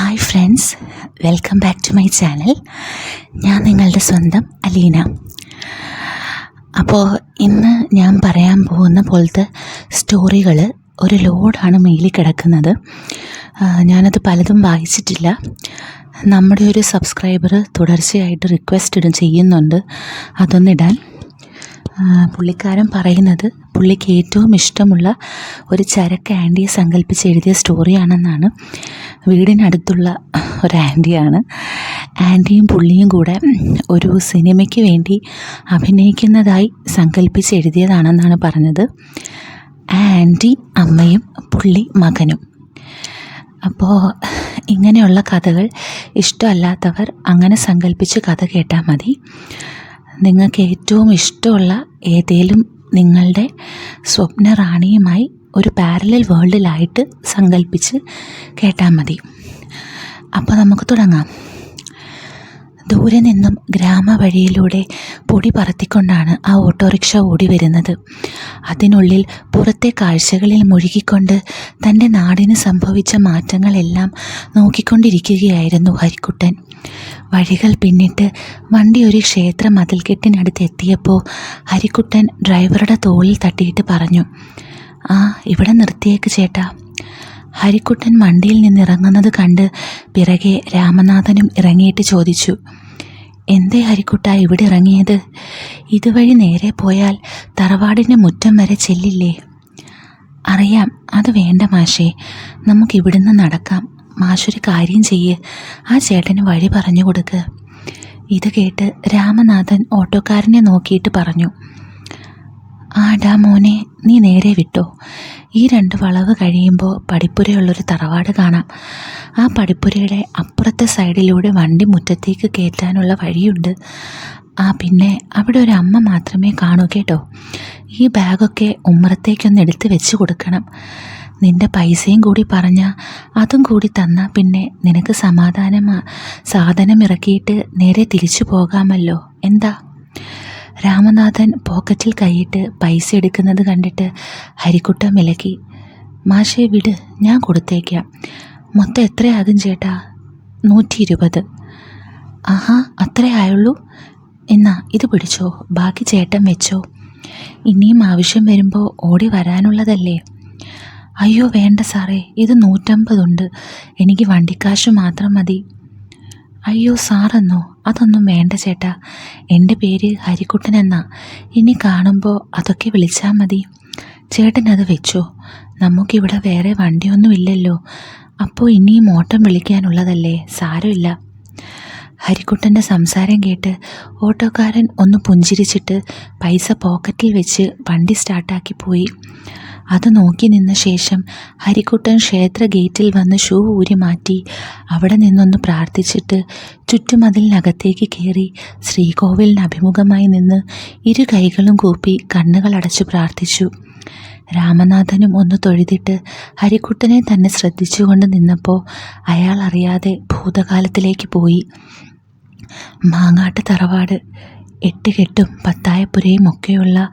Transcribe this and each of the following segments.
Hi friends welcome back to my channel ഞാൻ നിങ്ങളുടെ സ്വന്തം അലീന. അപ്പോൾ ഇന്ന് ഞാൻ പറയാൻ പോകുന്ന പോലത്തെ സ്റ്റോറികൾ ഒരു ലോഡാണ് മെയിലിൽ കിടക്കുന്നത്. ഞാനത് പലതും വായിച്ചിട്ടില്ല. നമ്മുടെ ഒരു സബ്സ്ക്രൈബർ തുടർച്ചയായിട്ട് റിക്വസ്റ്റ് ഇടും ചെയ്യുന്നുണ്ട്. അതൊന്നിടാൻ. പുള്ളിക്കാരൻ പറയുന്നത് പുള്ളിക്ക് ഏറ്റവും ഇഷ്ടമുള്ള ഒരു ചരക്ക് ആന്റിയെ സങ്കല്പിച്ച് എഴുതിയ സ്റ്റോറിയാണെന്നാണ് വീടിനടുത്തുള്ള ഒരു ആന്റിയാണ് ആന്റിയും പുള്ളിയും കൂടെ ഒരു സിനിമയ്ക്ക് വേണ്ടി അഭിനയിക്കുന്നതായി സങ്കല്പിച്ച് എഴുതിയതാണെന്നാണ് പറഞ്ഞത്. ആന്റി അമ്മയും പുള്ളി മകനും. അപ്പോൾ ഇങ്ങനെയുള്ള കഥകൾ ഇഷ്ടമല്ലാത്തവർ അങ്ങനെ സങ്കല്പിച്ച് കഥ കേട്ടാൽ മതി. നിങ്ങൾക്ക് ഏറ്റവും ഇഷ്ടമുള്ള ഏതേലും നിങ്ങളുടെ സ്വപ്ന റാണിയുമായി ഒരു പാരലൽ വേൾഡിലായിട്ട് സങ്കല്പിച്ച് കേട്ടാൽ മതി. അപ്പോൾ നമുക്ക് തുടങ്ങാം. ദൂരെ നിന്നും ഗ്രാമവഴിയിലൂടെ പൊടി പറത്തിക്കൊണ്ടാണ് ആ ഓട്ടോറിക്ഷ ഓടി വരുന്നത്. അതിനുള്ളിൽ പുറത്തെ കാഴ്ചകളിൽ മുഴുകിക്കൊണ്ട് തന്റെ നാടിന് സംഭവിച്ച മാറ്റങ്ങളെല്ലാം നോക്കിക്കൊണ്ടിരിക്കുകയായിരുന്നു ഹരിക്കുട്ടൻ. വഴികൾ പിന്നിട്ട് വണ്ടി ഒരു ക്ഷേത്ര മതിൽക്കെട്ടിനടുത്ത് എത്തിയപ്പോൾ ഹരിക്കുട്ടൻ ഡ്രൈവറുടെ തോളിൽ തട്ടിയിട്ട് പറഞ്ഞു ആ ഇവിടെ നിർത്തിയേക്ക് ചേട്ടാ. ഹരിക്കുട്ടൻ വണ്ടിയിൽ നിന്നിറങ്ങുന്നത് കണ്ട് പിറകെ രാമനാഥനും ഇറങ്ങിയിട്ട് ചോദിച്ചു എന്തേ ഹരിക്കുട്ട ഇവിടെ ഇറങ്ങിയത്? ഇതുവഴി നേരെ പോയാൽ തറവാടിന്റെ മുറ്റം വരെ ചെല്ലില്ലേ? അറിയാം അത് വേണ്ട മാഷേ നമുക്കിവിടുന്ന് നടക്കാം മാഷൊരു കാര്യം ചെയ്യ്. ആ ചേട്ടന് വഴി പറഞ്ഞു കൊടുക്ക്. ഇത് കേട്ട് രാമനാഥൻ ഓട്ടോക്കാരനെ നോക്കിയിട്ട് പറഞ്ഞു. ആടാ മോനെ നീ നേരെ വിട്ടോ. ഈ രണ്ട് വളവ് കഴിയുമ്പോൾ പടിപ്പുരയുള്ളൊരു തറവാട് കാണാം. ആ പടിപ്പുരയുടെ അപ്പുറത്തെ സൈഡിലൂടെ വണ്ടി മുറ്റത്തേക്ക് കയറ്റാനുള്ള വഴിയുണ്ട്. ആ പിന്നെ അവിടെ ഒരു അമ്മ മാത്രമേ കാണൂ കേട്ടോ. ഈ ബാഗൊക്കെ ഉമ്മറത്തേക്കൊന്ന് എടുത്ത് വെച്ച് കൊടുക്കണം. നിന്റെ പൈസയും കൂടി പറഞ്ഞ അതും കൂടി തന്ന പിന്നെ നിനക്ക് സമാധാനമാ. സാധനം ഇറക്കിയിട്ട് നേരെ തിരിച്ചു പോകാമല്ലോ. എന്താ? രാമനാഥൻ പോക്കറ്റിൽ കൈയിട്ട് പൈസ എടുക്കുന്നത് കണ്ടിട്ട് ഹരിക്കുട്ട മിലക്കി മാഷേ വിട് ഞാൻ കൊടുത്തേക്കാം. മൊത്തം എത്രയാകും ചേട്ടാ? നൂറ്റി ഇരുപത് ആഹാ അത്രേ ആയുള്ളൂ? എന്നാ ഇത് പിടിച്ചോ. ബാക്കി ചേട്ടൻ വെച്ചോ. ഇനിയും ആവശ്യം വരുമ്പോൾ ഓടി വരാനുള്ളതല്ലേ? അയ്യോ വേണ്ട സാറേ ഇത് നൂറ്റമ്പതുണ്ട്. എനിക്ക് വണ്ടിക്കാശ് മാത്രം മതി. അയ്യോ സാറെന്നോ? അതൊന്നും വേണ്ട ചേട്ടാ. എന്റെ പേര് ഹരിക്കുട്ടൻ എന്നാ. ഇനി കാണുമ്പോൾ അതൊക്കെ വിളിച്ചാൽ മതി. ചേട്ടൻ അത് വെച്ചോ. നമുക്കിവിടെ വേറെ വണ്ടിയൊന്നുമില്ലല്ലോ അപ്പോൾ ഇനിയും ഓട്ടം വിളിക്കാനുള്ളതല്ലേ? സാരമില്ല. ഹരിക്കുട്ടന്റെ സംസാരം കേട്ട് ഓട്ടോക്കാരൻ ഒന്ന് പുഞ്ചിരിച്ചിട്ട് പൈസ പോക്കറ്റിൽ വെച്ച് വണ്ടി സ്റ്റാർട്ടാക്കി പോയി. അത് നോക്കി നിന്ന ശേഷം ഹരിക്കുട്ടൻ ക്ഷേത്ര ഗേറ്റിൽ വന്ന് ഷൂ ഊരി മാറ്റി. അവിടെ നിന്നൊന്ന് പ്രാർത്ഥിച്ചിട്ട് ചുറ്റുമതിലിനകത്തേക്ക് കയറി ശ്രീകോവിലിന് അഭിമുഖമായി നിന്ന് ഇരു കൈകളും കൂപ്പി കണ്ണുകൾ അടച്ചു പ്രാർത്ഥിച്ചു. രാമനാഥനും ഒന്ന് തൊഴുതിട്ട് ഹരിക്കുട്ടനെ തന്നെ ശ്രദ്ധിച്ചുകൊണ്ട് നിന്നപ്പോൾ അയാൾ അറിയാതെ ഭൂതകാലത്തിലേക്ക് പോയി. മാങ്ങാട്ട് തറവാട്. എട്ട് കെട്ടും പത്തായപ്പുരയും ഒക്കെയുള്ള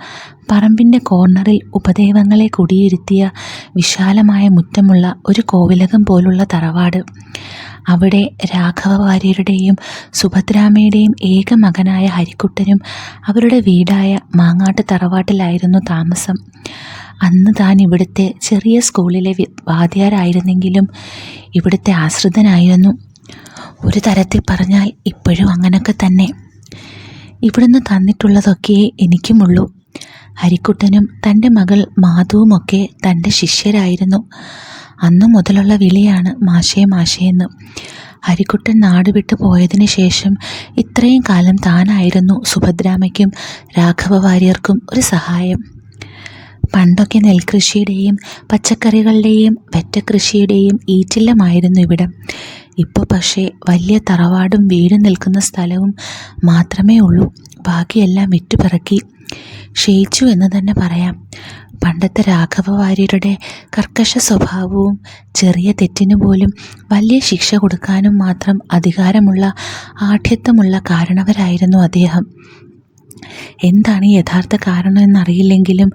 പറമ്പിന്റെ കോർണറിൽ ഉപദേവങ്ങളെ കുടിയിരുത്തിയ വിശാലമായ മുറ്റമുള്ള ഒരു കോവിലകം പോലുള്ള തറവാട്. അവിടെ രാഘവ വാര്യരുടെയും സുഭദ്രാമയുടെയും ഏക മകനായ ഹരിക്കുട്ടനും അവരുടെ വീടായ മാങ്ങാട്ട് തറവാട്ടിലായിരുന്നു താമസം. അന്ന് താൻ ഇവിടുത്തെ ചെറിയ സ്കൂളിലെ വാദ്യാരായിരുന്നെങ്കിലും ഇവിടുത്തെ ആശ്രിതനായിരുന്നു. ഒരു തരത്തിൽ പറഞ്ഞാൽ ഇപ്പോഴും അങ്ങനെയൊക്കെ തന്നെ. ഇവിടുന്ന് തന്നിട്ടുള്ളതൊക്കെ എനിക്കുമുള്ളൂ. ഹരിക്കുട്ടനും തന്റെ മകൾ മാധുവുമൊക്കെ തന്റെ ശിഷ്യരായിരുന്നു. അന്നു മുതലുള്ള വിളിയാണ് മാഷേ മാഷേന്ന് ഹരിക്കുട്ടൻ നാട് വിട്ടു പോയതിന് ശേഷം ഇത്രയും കാലം താനായിരുന്നു സുഭദ്രാമയ്ക്കും രാഘവ വാര്യർക്കും ഒരു സഹായം. പണ്ടൊക്കെ നെൽകൃഷിയുടെയും പച്ചക്കറികളുടെയും വെറ്റക്കൃഷിയുടെയും ഈറ്റില്ലമായിരുന്നു ഇവിടം. ഇപ്പോൾ പക്ഷേ വലിയ തറവാടും വീടും നിൽക്കുന്ന സ്ഥലവും മാത്രമേ ഉള്ളൂ. ബാക്കിയെല്ലാം വിറ്റുപിറക്കി. ക്ഷയിച്ചു എന്ന് തന്നെ പറയാം. പണ്ടത്തെ രാഘവ വാര്യരുടെ കർക്കശ സ്വഭാവവും ചെറിയ തെറ്റിനു പോലും വലിയ ശിക്ഷ കൊടുക്കാനും മാത്രം അധികാരമുള്ള ആഠ്യത്വമുള്ള കാരണവരായിരുന്നു അദ്ദേഹം. എന്താണ് ഈ യഥാർത്ഥ കാരണം എന്നറിയില്ലെങ്കിലും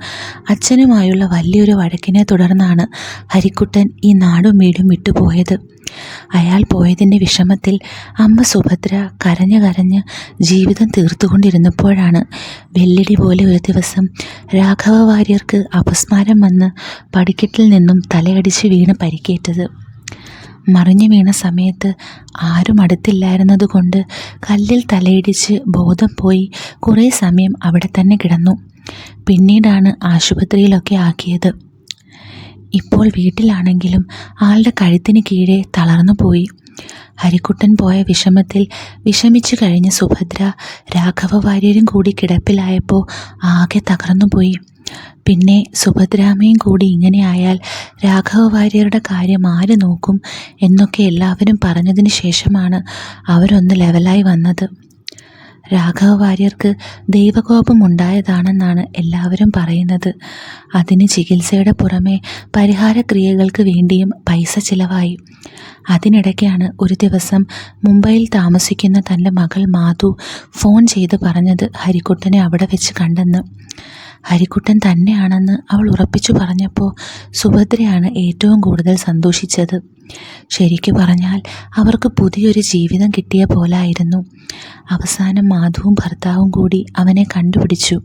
അച്ഛനുമായുള്ള വലിയൊരു വഴക്കിനെ തുടർന്നാണ് ഹരിക്കുട്ടൻ ഈ നാടും വീടും വിട്ടുപോയത്. അയാൾ പോയതിന്റെ വിഷമത്തിൽ അമ്മ സുഭദ്ര കരഞ്ഞ് കരഞ്ഞ് ജീവിതം തീർത്തുകൊണ്ടിരുന്നപ്പോഴാണ് വെല്ലടി പോലെ ഒരു ദിവസം രാഘവ വാര്യർക്ക് അപസ്മാരം വന്ന് പടിക്കെട്ടിൽ നിന്നും തലയടിച്ച് വീണ് പരിക്കേറ്റത്. മറിഞ്ഞു വീണ സമയത്ത് ആരും അടുത്തില്ലായിരുന്നതുകൊണ്ട് കല്ലിൽ തലയിടിച്ച് ബോധം പോയി കുറേ സമയം അവിടെ തന്നെ കിടന്നു. പിന്നീടാണ് ആശുപത്രിയിലൊക്കെ ആക്കിയത്. ഇപ്പോൾ വീട്ടിലാണെങ്കിലും ആളുടെ കഴുത്തിന് കീഴെ തളർന്നു പോയി. ഹരിക്കുട്ടൻ പോയ വിഷമത്തിൽ വിഷമിച്ചു കഴിഞ്ഞ സുഭദ്ര രാഘവ വാര്യരും കൂടി കിടപ്പിലായപ്പോൾ ആകെ തകർന്നുപോയി പിന്നെ സുഭദ്രാമയും കൂടി ഇങ്ങനെ ആയാൽ രാഘവ വാര്യരുടെ കാര്യം ആര് നോക്കും എന്നൊക്കെ എല്ലാവരും പറഞ്ഞതിന് ശേഷമാണ് അവരൊന്ന് ലെവലായി വന്നത്. രാഘവ വാര്യർക്ക് ദൈവകോപം ഉണ്ടായതാണെന്നാണ് എല്ലാവരും പറയുന്നത്. അതിന് ചികിത്സയുടെ പുറമെ പരിഹാരക്രിയകൾക്ക് വേണ്ടിയും പൈസ ചിലവായി. അതിനിടയ്ക്കാണ് ഒരു ദിവസം മുംബൈയിൽ താമസിക്കുന്ന തന്റെ മകൾ മാധു ഫോൺ ചെയ്ത് പറഞ്ഞത് ഹരിക്കുട്ടനെ അവിടെ വെച്ച് കണ്ടെന്ന്. ഹരിക്കുട്ടൻ തന്നെയാണെന്ന് അവൾ ഉറപ്പിച്ചു പറഞ്ഞപ്പോൾ സുഭദ്രയാണ് ഏറ്റവും കൂടുതൽ സന്തോഷിച്ചത്. ശരിക്കു പറഞ്ഞാൽ അവർക്ക് പുതിയൊരു ജീവിതം കിട്ടിയ പോലായിരുന്നു. അവസാനം മാധുവും ഭർത്താവും കൂടി അവനെ കണ്ടുപിടിച്ചു.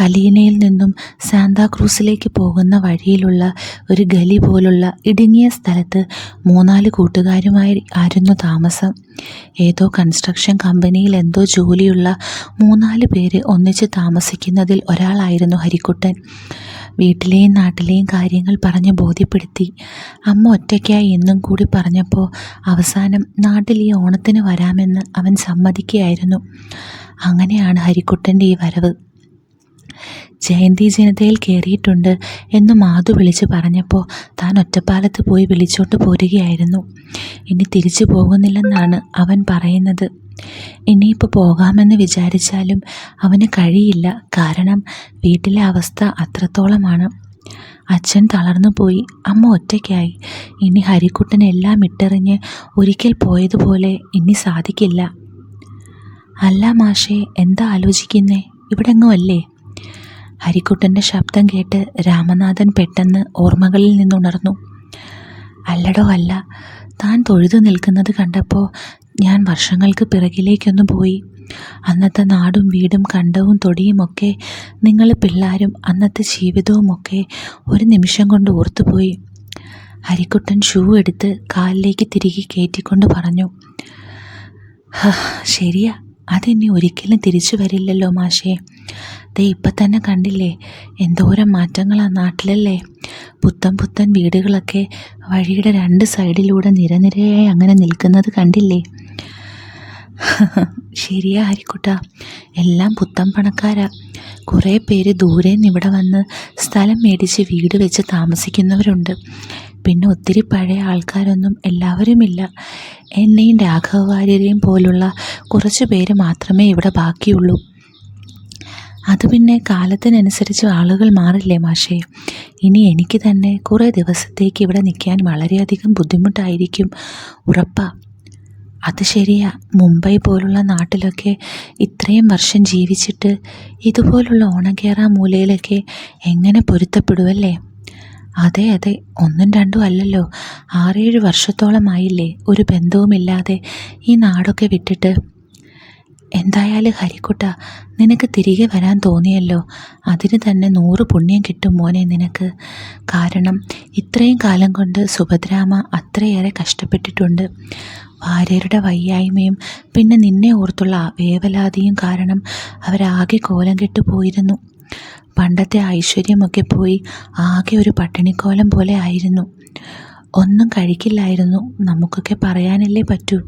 കലീനയിൽ നിന്നും സാന്താക്രൂസിലേക്ക് പോകുന്ന വഴിയിലുള്ള ഒരു ഗലി പോലുള്ള ഇടുങ്ങിയ സ്ഥലത്ത് മൂന്നാൽ കൂട്ടുകാരുമായി ആയിരുന്നു താമസം. ഏതോ കൺസ്ട്രക്ഷൻ കമ്പനിയിൽ എന്തോ ജോലിയുള്ള മൂന്നാൽ പേര് ഒന്നിച്ച് താമസിക്കുന്നതിൽ ഒരാളായിരുന്നു ഹരിക്കുട്ടൻ. വീട്ടിലെയും നാട്ടിലെയും കാര്യങ്ങൾ പറഞ്ഞ് ബോധ്യപ്പെടുത്തി. അമ്മ ഒറ്റയ്ക്കായി എന്നും കൂടി പറഞ്ഞപ്പോൾ അവസാനം നാട്ടിൽ ഈ ഓണത്തിന് വരാമെന്ന് അവൻ സമ്മതിക്കുകയായിരുന്നു. അങ്ങനെയാണ് ഹരിക്കുട്ടന്റെ ഈ വരവ്. ജയന്തി ജനതയിൽ കയറിയിട്ടുണ്ട് എന്ന് മാധു വിളിച്ചു പറഞ്ഞപ്പോൾ താൻ ഒറ്റപ്പാലത്ത് പോയി വിളിച്ചോണ്ട് പോരുകയായിരുന്നു. ഇനി തിരിച്ചു പോകുന്നില്ലെന്നാണ് അവൻ പറയുന്നത്. ഇനിയിപ്പോൾ പോകാമെന്ന് വിചാരിച്ചാലും അവന് കഴിയില്ല. കാരണം വീട്ടിലെ അവസ്ഥ അത്രത്തോളമാണ്. അച്ഛൻ തളർന്നു പോയി. അമ്മ ഒറ്റയ്ക്കായി. ഇനി ഹരിക്കുട്ടൻ എല്ലാം ഇട്ടെറിഞ്ഞ് ഒരിക്കൽ പോയതുപോലെ ഇനി സാധിക്കില്ല. അല്ല മാഷേ എന്താ ആലോചിക്കുന്നേ? ഇവിടെങ്ങും അല്ലേ? ഹരിക്കുട്ടന്റെ ശബ്ദം കേട്ട് രാമനാഥൻ പെട്ടെന്ന് ഓർമ്മകളിൽ നിന്നുണർന്നു. അല്ലടോ അല്ല. താൻ തൊഴുതു നിൽക്കുന്നത് കണ്ടപ്പോൾ ഞാൻ വർഷങ്ങൾക്ക് പിറകിലേക്കൊന്ന് പോയി. അന്നത്തെ നാടും വീടും കണ്ടവും തൊടിയുമൊക്കെ നിങ്ങൾ പിള്ളാരും അന്നത്തെ ജീവിതവുമൊക്കെ ഒരു നിമിഷം കൊണ്ട് ഓർത്തുപോയി. ഹരിക്കുട്ടൻ ഷൂ എടുത്ത് കാലിലേക്ക് തിരികെ കയറ്റിക്കൊണ്ട് പറഞ്ഞു ശരിയാ. അതെന്നെ ഒരിക്കലും തിരിച്ചു വരില്ലല്ലോ മാഷേ. ദേ ഇപ്പം തന്നെ കണ്ടില്ലേ? എന്തോരം മാറ്റങ്ങളാണ് നാട്ടിലല്ലേ? പുത്തൻ പുത്തൻ വീടുകളൊക്കെ വഴിയുടെ രണ്ട് സൈഡിലൂടെ നിരനിരയായി അങ്ങനെ നിൽക്കുന്നത് കണ്ടില്ലേ? ശരിയാ ഹരിക്കുട്ട. എല്ലാം പുത്തൻ പണക്കാരാ. കുറേ പേര് ദൂരെ നിന്ന് ഇവിടെ വന്ന് സ്ഥലം മേടിച്ച് വീട് വെച്ച് താമസിക്കുന്നവരുണ്ട്. പിന്നെ ഒത്തിരി പഴയ ആൾക്കാരൊന്നും എല്ലാവരുമില്ല. എന്നെയും രാഘവ വാര്യരെയും പോലുള്ള കുറച്ച് പേര് മാത്രമേ ഇവിടെ ബാക്കിയുള്ളൂ. അത് പിന്നെ കാലത്തിനനുസരിച്ച് ആളുകൾ മാറില്ലേ മാഷേ? ഇനി എനിക്ക് തന്നെ കുറേ ദിവസത്തേക്ക് ഇവിടെ നിൽക്കാൻ വളരെയധികം ബുദ്ധിമുട്ടായിരിക്കും. ഉറപ്പാ. അത് ശരിയാ. മുംബൈ പോലുള്ള നാട്ടിലൊക്കെ ഇത്രയും വർഷം ജീവിച്ചിട്ട് ഇതുപോലുള്ള ഓണകേറ മൂലയിലൊക്കെ എങ്ങനെ പൊരുത്തപ്പെടുമല്ലേ അതെ അതെ. ഒന്നും രണ്ടും അല്ലല്ലോ. ആറേഴ് വർഷത്തോളമായില്ലേ ഒരു ബന്ധവുമില്ലാതെ ഈ നാടൊക്കെ വിട്ടിട്ട്. എന്തായാലും ഹരിക്കുട്ട നിനക്ക് തിരികെ വരാൻ തോന്നിയല്ലോ. അതിന് തന്നെ നൂറ് പുണ്യം കിട്ടും മോനെ നിനക്ക്. കാരണം ഇത്രയും കാലം കൊണ്ട് സുഭദ്രാമ അത്രയേറെ കഷ്ടപ്പെട്ടിട്ടുണ്ട്. ഭാര്യരുടെ വയ്യായ്മയും പിന്നെ നിന്നെ ഓർത്തുള്ള വേവലാതിയും കാരണം അവരാകെ കോലം കെട്ടു പോയിരുന്നു. പണ്ടത്തെ ഐശ്വര്യമൊക്കെ പോയി ആകെ ഒരു പട്ടിണിക്കോലം പോലെ ആയിരുന്നു. ഒന്നും കഴിക്കില്ലായിരുന്നു. നമുക്കൊക്കെ പറയാനല്ലേ പറ്റൂ.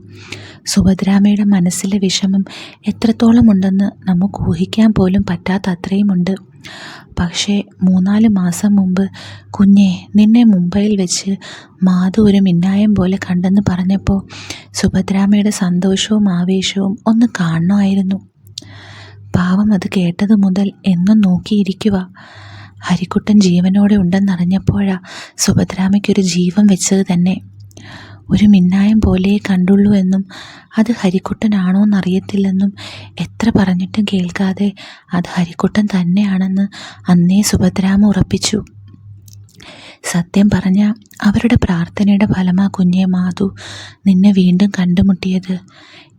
സുഭദ്രാമയുടെ മനസ്സിലെ വിഷമം എത്രത്തോളം ഉണ്ടെന്ന് നമുക്ക് ഊഹിക്കാൻ പോലും പറ്റാത്ത അത്രയുമുണ്ട് പക്ഷേ മൂന്നാൽ മാസം മുമ്പ് കുഞ്ഞെ നിന്നെ മുംബൈയിൽ വെച്ച് മാധു ഒരു മിന്നായം പോലെ കണ്ടെന്ന് പറഞ്ഞപ്പോൾ സുഭദ്രാമയുടെ സന്തോഷവും ആവേശവും ഒന്ന് കാണണമായിരുന്നു. പാവം അത് കേട്ടത് മുതൽ എന്നും നോക്കിയിരിക്കുക ഹരിക്കുട്ടൻ ജീവനോടെ ഉണ്ടെന്നറിഞ്ഞപ്പോഴാ സുഭദ്രാമയ്ക്കൊരു ജീവൻ വെച്ചത് തന്നെ. ഒരു മിന്നായം പോലെ കണ്ടുള്ളൂ എന്നും അത് ഹരിക്കുട്ടനാണോ എന്നറിയത്തില്ലെന്നും എത്ര പറഞ്ഞിട്ടും കേൾക്കാതെ അത് ഹരിക്കുട്ടൻ തന്നെയാണെന്ന് അന്നേ സുഭദ്രാമ ഉറപ്പിച്ചു. സത്യം പറഞ്ഞ അവരുടെ പ്രാർത്ഥനയുടെ ഫലമാ കുഞ്ഞെ മാധു നിന്നെ വീണ്ടും കണ്ടുമുട്ടിയത്.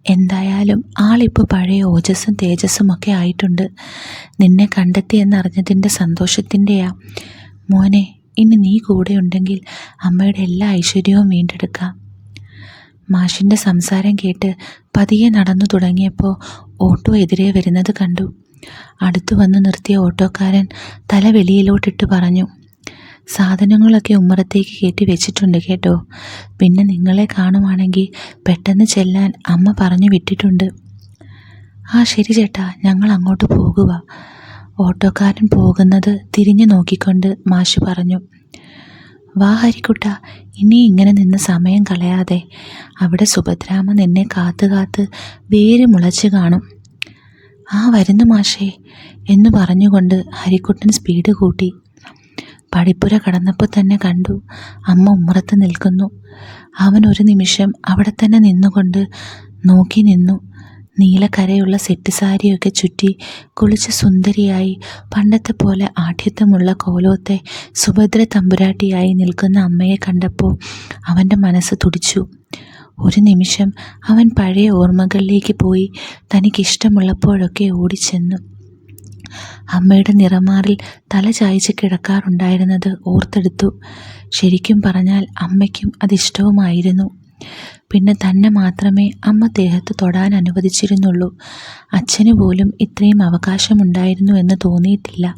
എന്തായാലും ആളിപ്പോൾ പഴയ ഓജസ്സും തേജസ്സും ഒക്കെ ആയിട്ടുണ്ട്. നിന്നെ കണ്ടെത്തി എന്നറിഞ്ഞതിന്റെ സന്തോഷത്തിന്റെയാ മോനെ ഇനി നീ കൂടെ ഉണ്ടെങ്കിൽ അമ്മയുടെ എല്ലാ ഐശ്വര്യവും വീണ്ടെടുക്കാം. മാഷിന്റെ സംസാരം കേട്ട് പതിയെ നടന്നു തുടങ്ങിയപ്പോൾ ഓട്ടോ എതിരെ വരുന്നത് കണ്ടു. അടുത്തു വന്ന് നിർത്തിയ ഓട്ടോക്കാരൻ തല വെളിയിലോട്ടിട്ട് പറഞ്ഞു സാധനങ്ങളൊക്കെ ഉമ്മറത്തേക്ക് കയറ്റി വെച്ചിട്ടുണ്ട് കേട്ടോ. പിന്നെ നിങ്ങളെ കാണുവാണെങ്കിൽ പെട്ടെന്ന് ചെല്ലാൻ അമ്മ പറഞ്ഞു വിട്ടിട്ടുണ്ട്. ആ ശരി ചേട്ടാ. ഞങ്ങൾ അങ്ങോട്ട് പോകുക ഓട്ടോക്കാരൻ പോകുന്നത് തിരിഞ്ഞു നോക്കിക്കൊണ്ട് മാഷ് പറഞ്ഞു. വാ ഹരിക്കുട്ട. ഇനി ഇങ്ങനെ നിന്ന് സമയം കളയാതെ. അവിടെ സുഭദ്രാമ നിന്നെ കാത്തു കാത്ത് വേര് മുളച്ച് കാണും. ആ വരുന്നു മാഷേ എന്ന് പറഞ്ഞുകൊണ്ട് ഹരിക്കുട്ടൻ സ്പീഡ് കൂട്ടി. പടിപ്പുര കടന്നപ്പോൾ തന്നെ കണ്ടു. അമ്മ ഉമ്മറത്ത് നിൽക്കുന്നു. അവൻ ഒരു നിമിഷം അവിടെ തന്നെ നിന്നുകൊണ്ട് നോക്കി നിന്നു. നീലക്കരയുള്ള സെറ്റ് സാരിയൊക്കെ ചുറ്റി കുളിച്ച് സുന്ദരിയായി പണ്ടത്തെ പോലെ ആഠ്യത്വമുള്ള കോലോത്തെ സുഭദ്ര തമ്പുരാട്ടിയായി നിൽക്കുന്ന അമ്മയെ കണ്ടപ്പോൾ അവന്റെ മനസ്സ് തുടിച്ചു. ഒരു നിമിഷം അവൻ പഴയ ഓർമ്മകളിലേക്ക് പോയി തനിക്കിഷ്ടമുള്ളപ്പോഴൊക്കെ ഓടിച്ചെന്നു. അമ്മയുടെ നിറമാറിൽ തല ചായച്ച് കിടക്കാറുണ്ടായിരുന്നത് ഓർത്തെടുത്തു. ശരിക്കും പറഞ്ഞാൽ അമ്മയ്ക്കും അതിഷ്ടവുമായിരുന്നു. പിന്നെ തന്നെ മാത്രമേ അമ്മ ദേഹത്ത് തൊടാൻ അനുവദിച്ചിരുന്നുള്ളൂ. അച്ഛന് പോലും ഇത്രയും അവകാശമുണ്ടായിരുന്നു എന്ന് തോന്നിയിട്ടില്ല.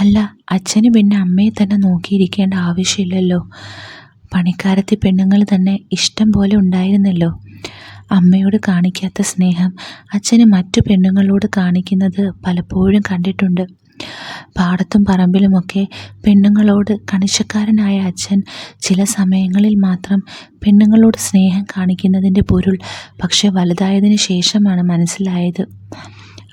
അല്ല അച്ഛന് പിന്നെ അമ്മയെ തന്നെ നോക്കിയിരിക്കേണ്ട ആവശ്യമില്ലല്ലോ. പണിക്കാരത്തി പെണ്ണുങ്ങൾ തന്നെ ഇഷ്ടം പോലെ ഉണ്ടായിരുന്നല്ലോ. അമ്മയോട് കാണിക്കാത്ത സ്നേഹം അച്ഛന് മറ്റു പെണ്ണുങ്ങളോട് കാണിക്കുന്നത് പലപ്പോഴും കണ്ടിട്ടുണ്ട്. പാടത്തും പറമ്പിലുമൊക്കെ പെണ്ണുങ്ങളോട് കണിശക്കാരനായ അച്ഛൻ ചില സമയങ്ങളിൽ മാത്രം പെണ്ണുങ്ങളോട് സ്നേഹം കാണിക്കുന്നതിന്റെ പൊരുൾ പക്ഷെ വലുതായതിനു ശേഷമാണ് മനസ്സിലായത്.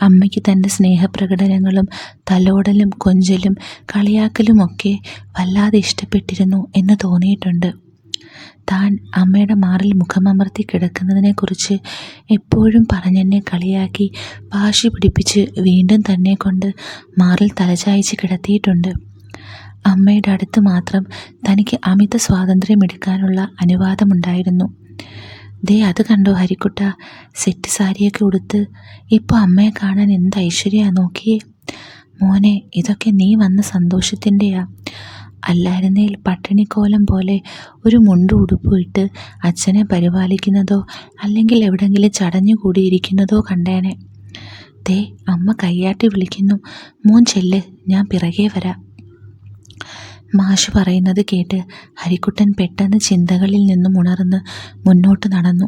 അമ്മയ്ക്ക് തന്റെ സ്നേഹപ്രകടനങ്ങളും തലോടലും കൊഞ്ചലും കളിയാക്കലുമൊക്കെ വല്ലാതെ ഇഷ്ടപ്പെട്ടിരുന്നു എന്ന് തോന്നിയിട്ടുണ്ട്. താൻ അമ്മയുടെ മാറിൽ മുഖമമർത്തി കിടക്കുന്നതിനെക്കുറിച്ച് എപ്പോഴും പറഞ്ഞെന്നെ കളിയാക്കി വാശി പിടിപ്പിച്ച് വീണ്ടും തന്നെ കൊണ്ട് മാറിൽ തലചായ്ച്ച് കിടത്തിയിട്ടുണ്ട്. അമ്മയുടെ അടുത്ത് മാത്രം തനിക്ക് അമിത സ്വാതന്ത്ര്യം എടുക്കാനുള്ള അനുവാദമുണ്ടായിരുന്നു. ദേ അത് കണ്ടോ ഹരിക്കുട്ട? സെറ്റ് സാരിയൊക്കെ ഉടുത്ത് ഇപ്പോൾ അമ്മയെ കാണാൻ എന്ത് ഐശ്വര്യ നോക്കിയേ? മോനെ ഇതൊക്കെ നീ വന്ന സന്തോഷത്തിന്റെയാ അല്ലായിരുന്നേൽ പട്ടിണിക്കോലം പോലെ ഒരു മുണ്ട് ഉടുപ്പിട്ട് അച്ഛനെ പരിപാലിക്കുന്നതോ അല്ലെങ്കിൽ എവിടെങ്കിലും ചടഞ്ഞു കൂടിയിരിക്കുന്നതോ കണ്ടേനെ. ദേ അമ്മ കയ്യാട്ടി വിളിക്കുന്നു. മോൻ ചെല്ല് ഞാൻ പിറകെ വരാം. മാഷ് പറയുന്നത് കേട്ട് ഹരിക്കുട്ടൻ പെട്ടെന്ന് ചിന്തകളിൽ നിന്നും ഉണർന്ന് മുന്നോട്ട് നടന്നു.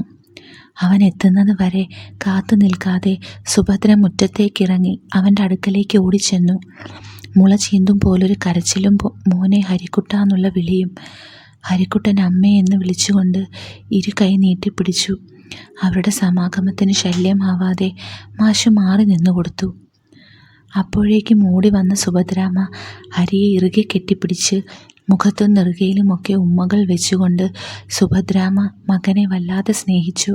അവൻ എത്തുന്നത് വരെ കാത്തു നിൽക്കാതെ സുഭദ്ര മുറ്റത്തേക്കിറങ്ങി അവന്റെ അടുക്കലേക്ക് ഓടിച്ചെന്നു. മുള ചീന്തും പോലൊരു കരച്ചിലും മോനെ ഹരിക്കുട്ട എന്നുള്ള വിളിയും ഹരിക്കുട്ടൻ അമ്മയെന്ന് വിളിച്ചുകൊണ്ട് ഇരു കൈ നീട്ടിപ്പിടിച്ചു അവരുടെ സമാഗമത്തിന് ശല്യമാവാതെ മാഷു മാറി നിന്നു കൊടുത്തു. അപ്പോഴേക്കും മൂടി വന്ന സുഭദ്രാമ്മ ഹരിയെ ഇറുകെ കെട്ടിപ്പിടിച്ച് മുഖത്തും നെറുകയിലുമൊക്കെ ഉമ്മകൾ വെച്ചുകൊണ്ട് സുഭദ്രാമ്മ മകനെ വല്ലാതെ സ്നേഹിച്ചു.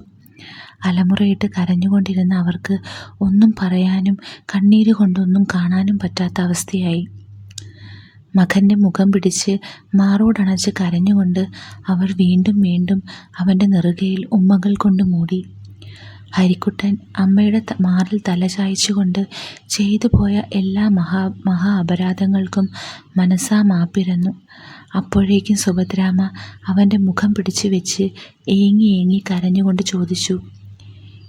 അലമുറയിട്ട് കരഞ്ഞുകൊണ്ടിരുന്ന അവർക്ക് ഒന്നും പറയാനും കണ്ണീര് കൊണ്ടൊന്നും കാണാനും പറ്റാത്ത അവസ്ഥയായി. മകന്റെ മുഖം പിടിച്ച് മാറോടണച്ച് കരഞ്ഞുകൊണ്ട് അവർ വീണ്ടും വീണ്ടും അവന്റെ നെറുകയിൽ ഉമ്മകൾ കൊണ്ട് മൂടി. ഹരിക്കുട്ടൻ അമ്മയുടെ മാറിൽ തലചായ്ച്ചുകൊണ്ട് ചെയ്തു പോയ എല്ലാ മഹാ മഹാ അപരാധങ്ങൾക്കും മനസ്സാ മാപ്പിരന്നു. അപ്പോഴേക്കും സുഭദ്രാമ അവന്റെ മുഖം പിടിച്ചു വെച്ച് ഏങ്ങി ഏങ്ങി കരഞ്ഞുകൊണ്ട് ചോദിച്ചു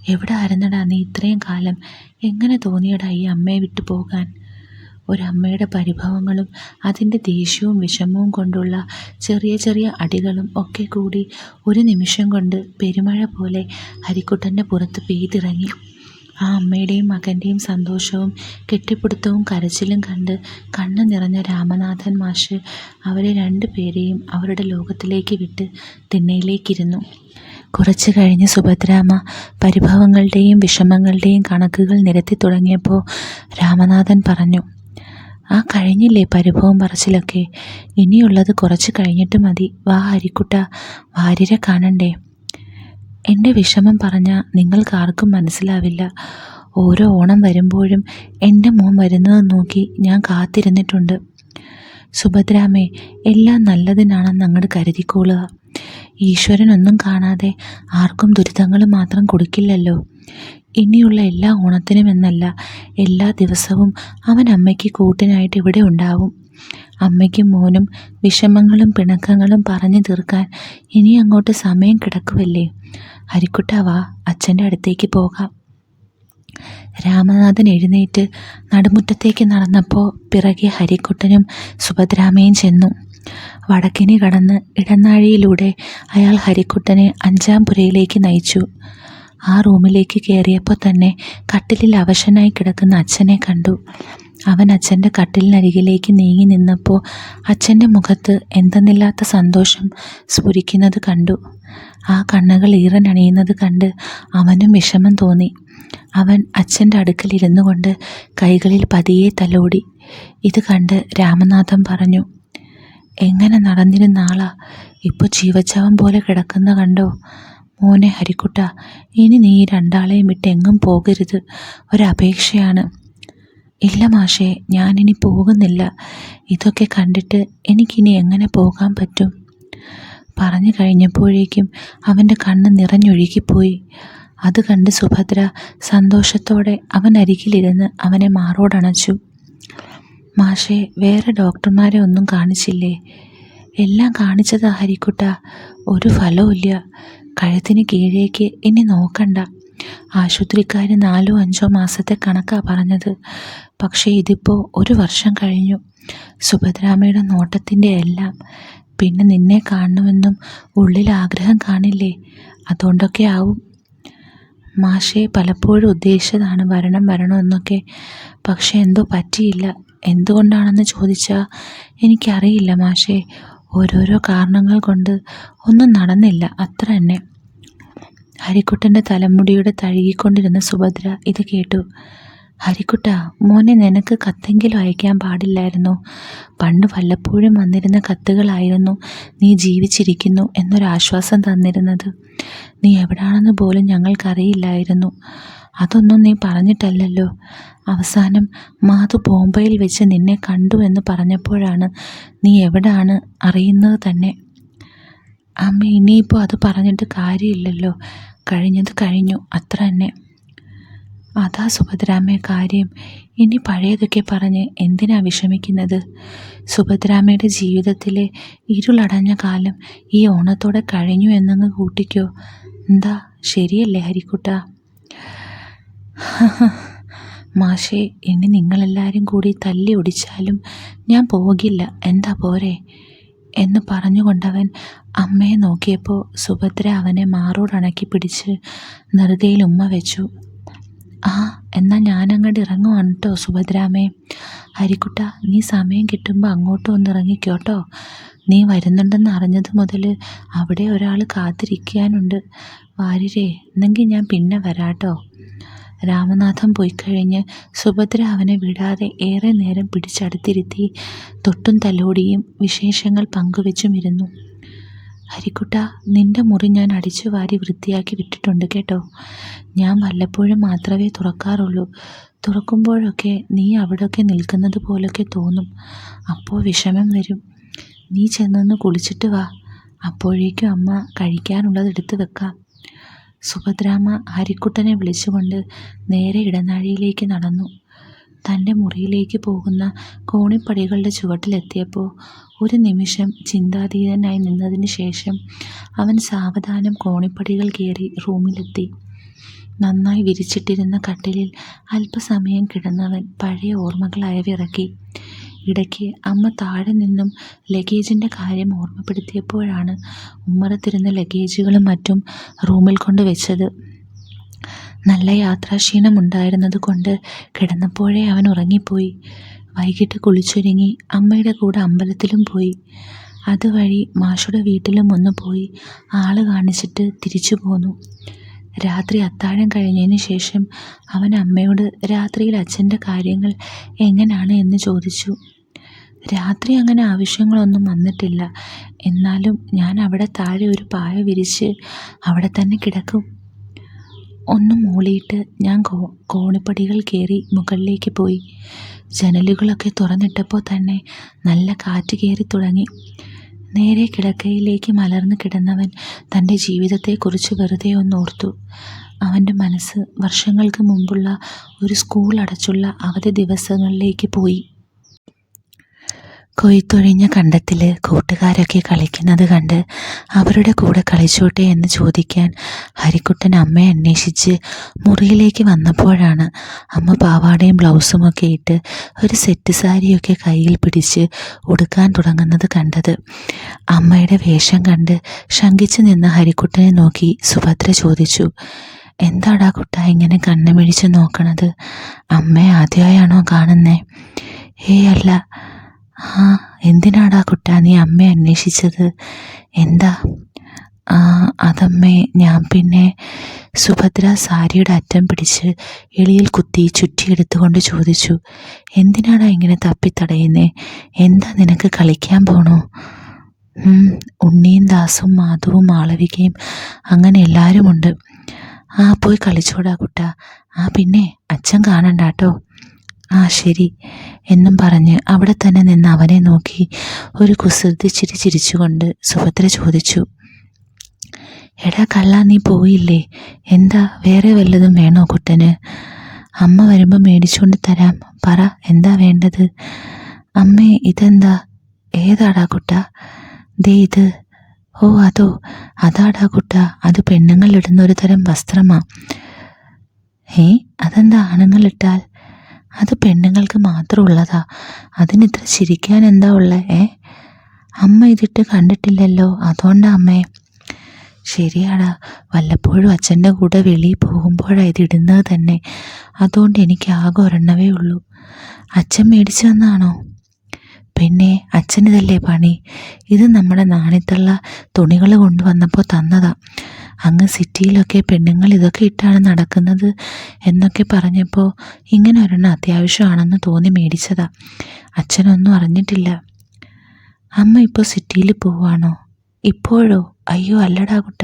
എവിടെ ആയിരുന്നടാ നീ ഇത്രയും കാലം? എങ്ങനെ തോന്നിയടാ ഈ അമ്മയെ വിട്ടു പോകാൻ? ഒരമ്മയുടെ പരിഭവങ്ങളും അതിന്റെ ദേഷ്യവും വിഷമവും കൊണ്ടുള്ള ചെറിയ ചെറിയ അടികളും ഒക്കെ കൂടി ഒരു നിമിഷം കൊണ്ട് പെരുമഴ പോലെ ഹരിക്കുട്ടന്റെ പുറത്ത് പെയ്തിറങ്ങി. ആ അമ്മയുടെയും മകന്റെയും സന്തോഷവും കെട്ടിപ്പിടുത്തവും കരച്ചിലും കണ്ട് കണ്ണു നിറഞ്ഞ രാമനാഥൻ മാഷ് അവരെ രണ്ടു പേരെയും അവരുടെ ലോകത്തിലേക്ക് വിട്ട് തിണ്ണയിലേക്കിരുന്നു. കുറച്ചു കഴിഞ്ഞ് സുഭദ്രാമ്മ പരിഭവങ്ങളുടെയും വിഷമങ്ങളുടെയും കണക്കുകൾ നിരത്തി തുടങ്ങിയപ്പോൾ രാമനാഥൻ പറഞ്ഞു ആ കഴിഞ്ഞില്ലേ പരിഭവം പറച്ചിലൊക്കെ? ഇനിയുള്ളത് കുറച്ച് കഴിഞ്ഞിട്ട് മതി. വാ ഹരിക്കുട്ട വാര്യരെ കാണണ്ടേ? എന്റെ വിഷമം പറഞ്ഞാൽ നിങ്ങൾക്കാർക്കും മനസ്സിലാവില്ല. ഓരോ ഓണം വരുമ്പോഴും എന്റെ മോൻ വരുന്നത് നോക്കി ഞാൻ കാത്തിരുന്നിട്ടുണ്ട്. സുഭദ്രാമേ എല്ലാം നല്ലതിനാണെന്ന് അങ്ങോട്ട് കരുതിക്കോളുക. ഈശ്വരനൊന്നും കാണാതെ ആർക്കും ദുരിതങ്ങൾ മാത്രം കൊടുക്കില്ലല്ലോ. ഇനിയുള്ള എല്ലാ ഓണത്തിനും എന്നല്ല എല്ലാ ദിവസവും അവൻ അമ്മയ്ക്ക് കൂട്ടിനായിട്ട് ഇവിടെ ഉണ്ടാവും. അമ്മയ്ക്കും മോനും വിഷമങ്ങളും പിണക്കങ്ങളും പറഞ്ഞു തീർക്കാൻ ഇനി അങ്ങോട്ട് സമയം കിടക്കുമല്ലേ അരിക്കുട്ടാവ അച്ഛന്റെ അടുത്തേക്ക് പോകാം. രാമനാഥൻ എഴുന്നേറ്റ് നടുമുറ്റത്തേക്ക് നടന്നപ്പോൾ പിറകെ ഹരിക്കുട്ടനും സുഭദ്രാമയും ചെന്നു. വടക്കിനി കടന്ന് ഇടനാഴിയിലൂടെ അയാൾ ഹരിക്കുട്ടനെ അഞ്ചാം പുരയിലേക്ക് നയിച്ചു. ആ റൂമിലേക്ക് കയറിയപ്പോൾ തന്നെ കട്ടിലിൽ അവശനായി കിടക്കുന്ന അച്ഛനെ കണ്ടു. അവൻ അച്ഛന്റെ കട്ടിലിനരികിലേക്ക് നീങ്ങി നിന്നപ്പോൾ അച്ഛന്റെ മുഖത്ത് എന്തെന്നില്ലാത്ത സന്തോഷം സ്ഫുരിക്കുന്നത് കണ്ടു. ആ കണ്ണുകൾ ഈറനണിയുന്നത് കണ്ട് അവനും വിഷമം തോന്നി. അവൻ അച്ഛന്റെ അടുക്കൽ ഇരുന്നു കൊണ്ട് കൈകളിൽ പതിയെ തലോടി. ഇത് കണ്ട് രാമനാഥൻ പറഞ്ഞു എങ്ങനെ നടന്നിരുന്ന ആളാ? ഇപ്പോൾ ജീവച്ചവൻ പോലെ കിടക്കുന്ന കണ്ടോ? മോനെ ഹരിക്കുട്ട ഇനി നീ രണ്ടാളെയും വിട്ട് എങ്ങും പോകരുത്. ഒരപേക്ഷയാണ് ഇല്ല മാഷേ ഞാനിനി പോകുന്നില്ല. ഇതൊക്കെ കണ്ടിട്ട് എനിക്കിനി എങ്ങനെ പോകാൻ പറ്റും? പറഞ്ഞു കഴിഞ്ഞപ്പോഴേക്കും അവന്റെ കണ്ണ് നിറഞ്ഞൊഴുകിപ്പോയി. അത് കണ്ട് സുഭദ്ര സന്തോഷത്തോടെ അവൻ അരികിലിരുന്ന് അവനെ മാറോടണച്ചു. മാഷെ വേറെ ഡോക്ടർമാരെ ഒന്നും കാണിച്ചില്ലേ? എല്ലാം കാണിച്ചത് ഹരിക്കുട്ട. ഒരു ഫലവുമില്ല. കഴുത്തിന് കീഴേക്ക് ഇനി നോക്കണ്ട. ആശുപത്രിക്കാർ നാലോ അഞ്ചോ മാസത്തെ കണക്കാണ് പറഞ്ഞത്. പക്ഷേ ഇതിപ്പോൾ ഒരു വർഷം കഴിഞ്ഞു. സുഭദ്രാമയുടെ നോട്ടത്തിന്റെ എല്ലാം പിന്നെ നിന്നെ കാണണമെന്നും ഉള്ളിൽ ആഗ്രഹം കാണില്ലേ? അതുകൊണ്ടൊക്കെ ആവും. മാഷെ പലപ്പോഴും ഉദ്ദേശിച്ചതാണ് വരണം വരണമെന്നൊക്കെ പക്ഷെ എന്തോ പറ്റിയില്ല. എന്തുകൊണ്ടാണെന്ന് ചോദിച്ചാൽ എനിക്കറിയില്ല മാഷെ. ഓരോരോ കാരണങ്ങൾ കൊണ്ട് ഒന്നും നടന്നില്ല. അത്ര തന്നെ. ഹരിക്കുട്ടന്റെ തലമുടിയുടെ തഴുകിക്കൊണ്ടിരുന്ന സുഭദ്ര ഇത് കേട്ടു. ഹരിക്കുട്ട മോനെ നിനക്ക് കത്തെങ്കിലും അയക്കാൻ പാടില്ലായിരുന്നു. പണ്ട് വല്ലപ്പോഴും വന്നിരുന്ന കത്തുകളായിരുന്നു നീ ജീവിച്ചിരിക്കുന്നു എന്നൊരാശ്വാസം തന്നിരുന്നത്. നീ എവിടാണെന്ന് പോലും ഞങ്ങൾക്കറിയില്ലായിരുന്നു. അതൊന്നും നീ പറഞ്ഞിട്ടല്ലല്ലോ. അവസാനം മാധു ബോംബെയിൽ വെച്ച് നിന്നെ കണ്ടു എന്ന് പറഞ്ഞപ്പോഴാണ് നീ എവിടാണ് അറിയുന്നത് തന്നെ. അമ്മ ഇനിയിപ്പോൾ അത് പറഞ്ഞിട്ട് കാര്യമില്ലല്ലോ. കഴിഞ്ഞത് കഴിഞ്ഞു അത്ര തന്നെ. അതാ സുഭദ്രാമ്മ കാര്യം. ഇനി പഴയതൊക്കെ പറഞ്ഞ് എന്തിനാ വിഷമിക്കുന്നത്? സുഭദ്രാമ്മയുടെ ജീവിതത്തിലെ ഇരുളടഞ്ഞ കാലം ഈ ഓണത്തോടെ കഴിഞ്ഞു എന്നങ്ങ് കൂട്ടിക്കോ. എന്താ ശരിയല്ലേ ഹരിക്കുട്ട? മാഷേ ഇനി നിങ്ങളെല്ലാവരും കൂടി തല്ലി ഒടിച്ചാലും ഞാൻ പോകില്ല. എന്താ പോരെ? എന്ന് പറഞ്ഞുകൊണ്ടവൻ അമ്മയെ നോക്കിയപ്പോൾ സുഭദ്ര അവനെ മാറോടണക്കി പിടിച്ച് നെറുകയിൽ ഉമ്മ വെച്ചു. ആ എന്നാൽ ഞാനങ്ങോട്ട് ഇറങ്ങുവാണ് കേട്ടോ സുഭദ്രാമേ. ഹരിക്കുട്ട നീ സമയം കിട്ടുമ്പോൾ അങ്ങോട്ട് ഒന്ന് ഇറങ്ങിക്കോട്ടോ നീ വരുന്നുണ്ടെന്ന് അറിഞ്ഞത് മുതൽ അവിടെ ഒരാൾ കാത്തിരിക്കാനുണ്ട്. വാര്യരേ എന്നെങ്കിൽ ഞാൻ പിന്നെ വരാട്ടോ. രാമനാഥൻ പോയിക്കഴിഞ്ഞ് സുഭദ്ര അവനെ വിടാതെ ഏറെ നേരം പിടിച്ചടുത്തിരുത്തി തൊട്ടും തലോടിയും വിശേഷങ്ങൾ പങ്കുവെച്ചും ഇരുന്നു ഹരിക്കുട്ട നിന്റെ മുറി ഞാൻ അടിച്ചു വാരി വൃത്തിയാക്കി വിട്ടിട്ടുണ്ട് കേട്ടോ. ഞാൻ വല്ലപ്പോഴും മാത്രമേ തുറക്കാറുള്ളൂ. തുറക്കുമ്പോഴൊക്കെ നീ അവിടെയൊക്കെ നിൽക്കുന്നത് പോലൊക്കെ തോന്നും. അപ്പോൾ വിഷമം വരും. നീ ചെന്നൊന്ന് കുളിച്ചിട്ട് വാ. അപ്പോഴേക്കും അമ്മ കഴിക്കാനുള്ളത് എടുത്തു വെക്കാം. സുഭദ്രാമ്മ ഹരിക്കുട്ടനെ വിളിച്ചുകൊണ്ട് നേരെ ഇടനാഴിയിലേക്ക് നടന്നു. തന്റെ മുറിയിലേക്ക് പോകുന്ന കോണിപ്പടികളുടെ ചുവട്ടിലെത്തിയപ്പോൾ ഒരു നിമിഷം ചിന്താതീതനായി നിന്നതിന് ശേഷം അവൻ സാവധാനം കോണിപ്പടികൾ കയറി റൂമിലെത്തി. നന്നായി വിരിച്ചിട്ടിരുന്ന കട്ടിലിൽ അല്പസമയം കിടന്നവൻ പഴയ ഓർമ്മകൾ അയവിറക്കി ഇടയ്ക്ക് അമ്മ താഴെ നിന്നും ലഗേജിന്റെ കാര്യം ഓർമ്മപ്പെടുത്തിയപ്പോഴാണ് ഉമ്മറത്തിരുന്ന ലഗേജുകളും മറ്റും റൂമിൽ കൊണ്ട് വെച്ചത്. നല്ല യാത്രാക്ഷീണം ഉണ്ടായിരുന്നത് കൊണ്ട് കിടന്നപ്പോഴേ അവൻ ഉറങ്ങിപ്പോയി. വൈകിട്ട് കുളിച്ചൊരുങ്ങി അമ്മയുടെ കൂടെ അമ്പലത്തിലും പോയി. അതുവഴി മാഷുടെ വീട്ടിലും ഒന്ന് പോയി ആൾ കാണിച്ചിട്ട് തിരിച്ചു പോന്നു. രാത്രി അത്താഴം കഴിഞ്ഞതിന് ശേഷം അവൻ അമ്മയോട് രാത്രിയിൽ അച്ഛന്റെ കാര്യങ്ങൾ എങ്ങനെയാണ് എന്ന് ചോദിച്ചു. രാത്രി അങ്ങനെ ആവശ്യങ്ങളൊന്നും വന്നിട്ടില്ല. എന്നാലും ഞാൻ അവിടെ താഴെ ഒരു പായ വിരിച്ച് അവിടെ തന്നെ കിടക്കും. ഒന്ന് മൂളിയിട്ട് ഞാൻ കോ കോണിപ്പടികൾ കയറി മുകളിലേക്ക് പോയി. ജനലുകളൊക്കെ തുറന്നിട്ടപ്പോൾ തന്നെ നല്ല കാറ്റ് കയറി തുടങ്ങി. നേരെ കിടക്കയിലേക്ക് മലർന്നു കിടന്നവൻ തന്റെ ജീവിതത്തെക്കുറിച്ച് വെറുതെ ഒന്നോർത്തു അവന്റെ മനസ്സ് വർഷങ്ങൾക്ക് മുമ്പുള്ള ഒരു സ്കൂൾ അടച്ചുള്ള അവധി ദിവസങ്ങളിലേക്ക് പോയി. കൊയ്ത്തൊഴിഞ്ഞ കണ്ടത്തിൽ കൂട്ടുകാരൊക്കെ കളിക്കുന്നത് കണ്ട് അവരുടെ കൂടെ കളിച്ചോട്ടെ എന്ന് ചോദിക്കാൻ ഹരിക്കുട്ടൻ അമ്മയെ അന്വേഷിച്ച് മുറിയിലേക്ക് വന്നപ്പോഴാണ് അമ്മ പാവാടയും ബ്ലൗസുമൊക്കെ ഇട്ട് ഒരു സെറ്റ് സാരിയൊക്കെ കയ്യിൽ പിടിച്ച് ഉടുക്കാൻ തുടങ്ങുന്നത് കണ്ടത്. അമ്മയുടെ വേഷം കണ്ട് ശങ്കിച്ചു നിന്ന ഹരിക്കുട്ടനെ നോക്കി സുഭദ്ര ചോദിച്ചു എന്താടാ കുട്ട ഇങ്ങനെ കണ്ണുമിഴിച്ച് നോക്കണത്? അമ്മയെ ആദ്യമായാണോ കാണുന്നേ? ഏയ് അല്ല ആ എന്തിനാടാ കുട്ടാ നീ അന്വേഷിച്ചത്? എന്താ? ആ അതമ്മേ ഞാൻ പിന്നെ സുഭദ്ര സാരിയുടെ അറ്റം പിടിച്ച് എളിയിൽ കുത്തി ചുറ്റിയെടുത്തുകൊണ്ട് ചോദിച്ചു എന്തിനാടാ ഇങ്ങനെ തപ്പിത്തടയുന്നേ? എന്താ നിനക്ക് കളിക്കാൻ പോണോ? ഉണ്ണിയും ദാസും മാധുവും മാളവികയും അങ്ങനെ എല്ലാവരുമുണ്ട് ആ പോയി കളിച്ചോടാ കുട്ട. ആ പിന്നെ അച്ഛൻ കാണണ്ട കേട്ടോ ആ ശരി. എന്നും പറഞ്ഞ് അവിടെ തന്നെ നിന്ന് അവനെ നോക്കി ഒരു കുസൃതി ചിരി ചിരിച്ചുകൊണ്ട് സുഭദ്ര ചോദിച്ചു എടാ കള്ള നീ പോയില്ലേ? എന്താ വേറെ വല്ലതും വേണോ കുട്ടന്? അമ്മ വരുമ്പോൾ മേടിച്ചുകൊണ്ട് തരാം. പറ എന്താ വേണ്ടത്? അമ്മേ ഇതെന്താ? ഏതാടാ കുട്ട? ദേ ഇത്. ഓ അതോ അതാടാ കുട്ട? അത് പെണ്ണുങ്ങളിടുന്ന ഒരു തരം വസ്ത്രമാ. ഏ അതെന്താ ആണുങ്ങൾ ഇട്ടാൽ? അത് പെണ്ണുങ്ങൾക്ക് മാത്രം ഉള്ളതാ അതിനിത്ര ചിരിക്കാൻ എന്താ ഉള്ളേ? ഏ? അമ്മ ഇതിട്ട് കണ്ടിട്ടില്ലല്ലോ. അതുകൊണ്ടാ അമ്മേ. ശരിയാടാ. വല്ലപ്പോഴും അച്ഛന്റെ കൂടെ വെളിയിൽ പോകുമ്പോഴാ ഇത് ഇടുന്നത് തന്നെ. അതുകൊണ്ട് എനിക്ക് ആകെ ഒരെണ്ണവേ ഉള്ളൂ. അച്ഛൻ മേടിച്ചു തന്നാണോ? പിന്നെ അച്ഛനിതല്ലേ പണി? ഇത് നമ്മുടെ നാണിത്തുള്ള തുണികൾ കൊണ്ടുവന്നപ്പോൾ തന്നതാ. അങ്ങ് സിറ്റിയിലൊക്കെ പെണ്ണുങ്ങൾ ഇതൊക്കെ ഇട്ടാണ് നടക്കുന്നത് എന്നൊക്കെ പറഞ്ഞപ്പോൾ ഇങ്ങനെ ഒരെണ്ണം അത്യാവശ്യമാണെന്ന് തോന്നി മേടിച്ചതാ. അച്ഛനൊന്നും അറിഞ്ഞിട്ടില്ല. അമ്മ ഇപ്പോൾ സിറ്റിയിൽ പോവാണോ ഇപ്പോഴോ? അയ്യോ അല്ലടാ കുട്ട.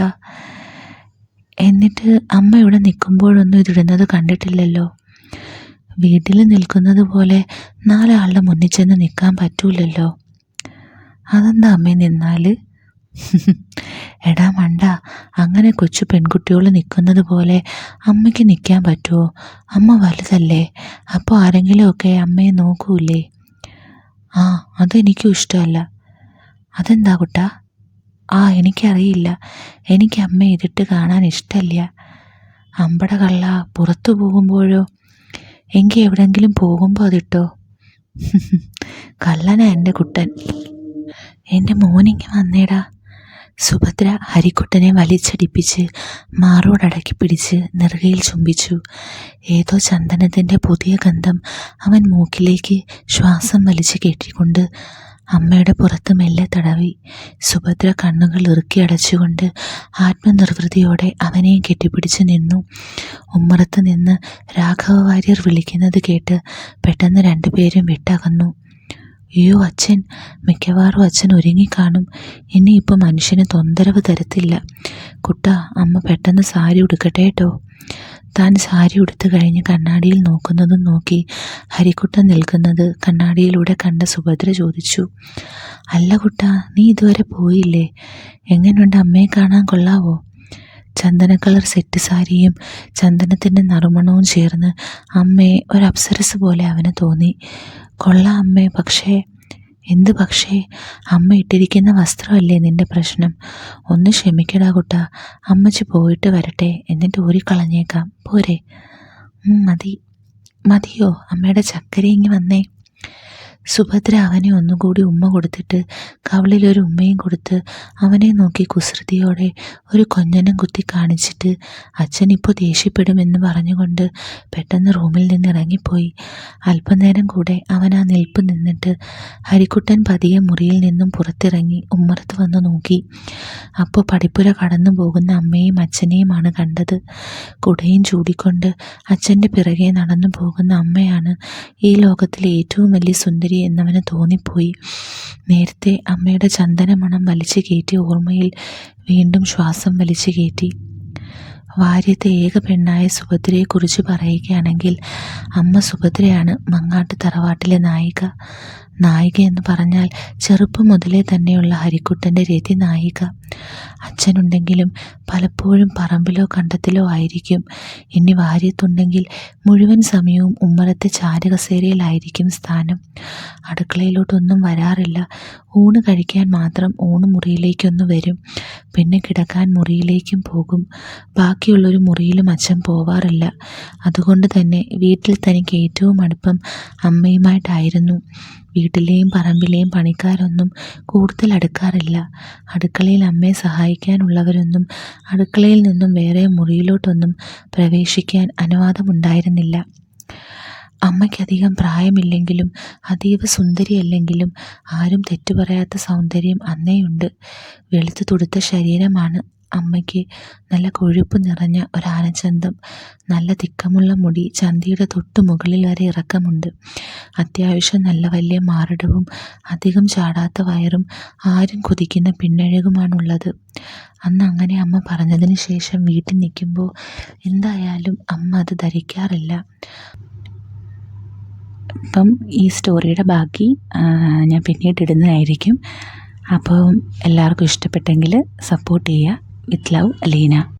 എന്നിട്ട് അമ്മ ഇവിടെ നിൽക്കുമ്പോഴൊന്നും ഇതിടുന്നത് കണ്ടിട്ടില്ലല്ലോ. വീട്ടിൽ നിൽക്കുന്നത് പോലെ നാലാളുടെ മുന്നിൽ ചെന്ന് നിൽക്കാൻ പറ്റൂലല്ലോ. അതെന്താ അമ്മ നിന്നാൽ? എടാ മണ്ട അങ്ങനെ കൊച്ചു പെൺകുട്ടികൾ നിൽക്കുന്നത് പോലെ അമ്മയ്ക്ക് നിൽക്കാൻ പറ്റുമോ അമ്മ വലുതല്ലേ അപ്പോൾ ആരെങ്കിലുമൊക്കെ അമ്മയെ നോക്കൂലേ ആ അതെനിക്കും ഇഷ്ടമല്ല. അതെന്താ കുട്ടാ? ആ എനിക്കറിയില്ല. എനിക്ക് അമ്മ ഇതിട്ട് കാണാൻ ഇഷ്ടമല്ല അമ്പട കള്ള പുറത്തു പോകുമ്പോഴോ? എങ്കിൽ എവിടെങ്കിലും പോകുമ്പോൾ അതിട്ടോ? കള്ളനാ എന്റെ കുട്ടൻ. എന്റെ മോനിങ്ങി വന്നേടാ. സുഭദ്ര ഹരിക്കുട്ടനെ വലിച്ചടിപ്പിച്ച് മാറോടടക്കി പിടിച്ച് നെറുകയിൽ ചുംബിച്ചു. ഏതോ ചന്ദനത്തിന്റെ പുതിയ ഗന്ധം അവൻ മൂക്കിലേക്ക് ശ്വാസം വലിച്ചു കെട്ടിക്കൊണ്ട് അമ്മയുടെ പുറത്ത് മെല്ലെ തടവി. സുഭദ്ര കണ്ണുകൾ ഇറുക്കി അടച്ചുകൊണ്ട് ആത്മനിർവൃതിയോടെ അവനെയും കെട്ടിപ്പിടിച്ച് നിന്നു. ഉമ്മറത്ത് നിന്ന് രാഘവ വാര്യർ വിളിക്കുന്നത് കേട്ട് പെട്ടെന്ന് രണ്ടുപേരും വിട്ടകന്നു. അയ്യോ അച്ഛൻ. മിക്കവാറും അച്ഛൻ ഒരുങ്ങിക്കാണും. ഇനി ഇപ്പോൾ മനുഷ്യന് തൊന്തരവ് തരത്തില്ല. കുട്ട അമ്മ പെട്ടെന്ന് സാരി ഉടുക്കട്ടെ കേട്ടോ താൻ സാരി ഉടുത്തു കഴിഞ്ഞ് കണ്ണാടിയിൽ നോക്കുന്നതും നോക്കി ഹരിക്കുട്ട നിൽക്കുന്നത് കണ്ണാടിയിലൂടെ കണ്ട സുഭദ്ര ചോദിച്ചു. അല്ല കുട്ട നീ ഇതുവരെ പോയില്ലേ? എങ്ങനെയുണ്ട് അമ്മയെ കാണാൻ കൊള്ളാവോ? ചന്ദന കളർ സെറ്റ് സാരിയും ചന്ദനത്തിന്റെ നറുമണവും ചേർന്ന് അമ്മയെ ഒരു അപ്സരസ് പോലെ അവന് തോന്നി. കൊള്ളാം അമ്മേ പക്ഷേ എന്ത് പക്ഷേ? അമ്മ ഇട്ടിരിക്കുന്ന വസ്ത്രമല്ലേ നിന്റെ പ്രശ്നം? ഒന്ന് ക്ഷമിക്കടാ കുട്ട അമ്മച്ചി പോയിട്ട് വരട്ടെ എന്നിട്ട് ഊരിക്കളഞ്ഞേക്കാം പോരെ. മതി. മതിയോ? അമ്മയുടെ ചക്കര ഇങ്ങി വന്നേ. സുഭദ്ര അവനെ ഒന്നുകൂടി ഉമ്മ കൊടുത്തിട്ട് കവളിലൊരു ഉമ്മയും കൊടുത്ത് അവനെ നോക്കി കുസൃതിയോടെ ഒരു കൊഞ്ഞനം കുത്തി കാണിച്ചിട്ട് അച്ഛൻ ഇപ്പോൾ ദേഷ്യപ്പെടുമെന്ന് പറഞ്ഞുകൊണ്ട് പെട്ടെന്ന് റൂമിൽ നിന്ന് ഇറങ്ങിപ്പോയി. അല്പനേരം കൂടെ അവൻ ആ നിൽപ്പ് നിന്നിട്ട് ഹരിക്കുട്ടൻ പതിയെ മുറിയിൽ നിന്നും പുറത്തിറങ്ങി ഉമ്മറത്ത് വന്ന് നോക്കി. അപ്പോൾ പടിപ്പുര കടന്നു പോകുന്ന അമ്മയും അച്ഛനെയുമാണ് കണ്ടത്. കുടയും ചൂടിക്കൊണ്ട് അച്ഛന്റെ പിറകെ നടന്നു പോകുന്ന അമ്മയാണ് ഈ ലോകത്തിലെ ഏറ്റവും വലിയ സുന്ദരി എന്നവന് തോന്നിപ്പോയി. നേരത്തെ അമ്മയുടെ ചന്ദനമണം വലിച്ചു കയറ്റി ഓർമ്മയിൽ വീണ്ടും ശ്വാസം വലിച്ചു കയറ്റി. വാര്യത്തെ ഏക പെണ്ണായ സുഭദ്രയെക്കുറിച്ച് പറയുകയാണെങ്കിൽ അമ്മ സുഭദ്രയാണ് മങ്ങാട്ട് തറവാട്ടിലെ നായിക. നായിക എന്ന് പറഞ്ഞാൽ ചെറുപ്പം മുതലേ തന്നെയുള്ള ഹരിക്കുട്ടന്റെ രതി നായിക. അച്ഛനുണ്ടെങ്കിലും പലപ്പോഴും പറമ്പിലോ കണ്ടത്തിലോ ആയിരിക്കും. ഇനി വാര്യത്തുണ്ടെങ്കിൽ മുഴുവൻ സമയവും ഉമ്മറത്തെ ചാരകസേരയിലായിരിക്കും സ്ഥാനം. അടുക്കളയിലോട്ടൊന്നും വരാറില്ല. ഊണ് കഴിക്കാൻ മാത്രം ഊണ് മുറിയിലേക്കൊന്ന് വരും. പിന്നെ കിടക്കാൻ മുറിയിലേക്കും പോകും. ബാക്കിയുള്ളൊരു മുറിയിലും അച്ഛൻ പോവാറില്ല. അതുകൊണ്ട് തന്നെ വീട്ടിൽ തനിക്ക് ഏറ്റവും അടുപ്പം അമ്മയുമായിട്ടായിരുന്നു. വീട്ടിലെയും പറമ്പിലെയും പണിക്കാരൊന്നും കൂടുതൽ അടുക്കാറില്ല. അടുക്കളയിൽ അമ്മയെ സഹായിക്കാനുള്ളവരൊന്നും അടുക്കളയിൽ നിന്നും വേറെ മുറിയിലോട്ടൊന്നും പ്രവേശിക്കാൻ അനുവാദമുണ്ടായിരുന്നില്ല. അമ്മയ്ക്കധികം പ്രായമില്ലെങ്കിലും അതീവ സുന്ദരിയല്ലെങ്കിലും ആരും തെറ്റു പറയാത്ത സൗന്ദര്യം അന്നേയുണ്ട്. വെളുത്തു തുടുത്ത ശരീരമാണ് അമ്മയ്ക്ക് നല്ല കൊഴുപ്പ് നിറഞ്ഞ ഒരാനച്ചന്തം നല്ല തിക്കമുള്ള മുടി ചന്തിയുടെ തൊട്ടു മുകളിൽ വരെ ഇറക്കമുണ്ട്. അത്യാവശ്യം നല്ല വലിയ മാറിടവും അധികം ചാടാത്ത വയറും ആരും കൊതിക്കുന്ന പിന്നഴകുമാണുള്ളത്. അന്ന് അങ്ങനെ അമ്മ പറഞ്ഞതിന് ശേഷം വീട്ടിൽ നിൽക്കുമ്പോൾ എന്തായാലും അമ്മ അത് ധരിക്കാറില്ല. അപ്പം ഈ സ്റ്റോറിയുടെ ബാക്കി ഞാൻ പിന്നീട് ഇടുന്നതായിരിക്കും. അപ്പം എല്ലാവർക്കും ഇഷ്ടപ്പെട്ടെങ്കിൽ സപ്പോർട്ട് ചെയ്യുക. مثل لينا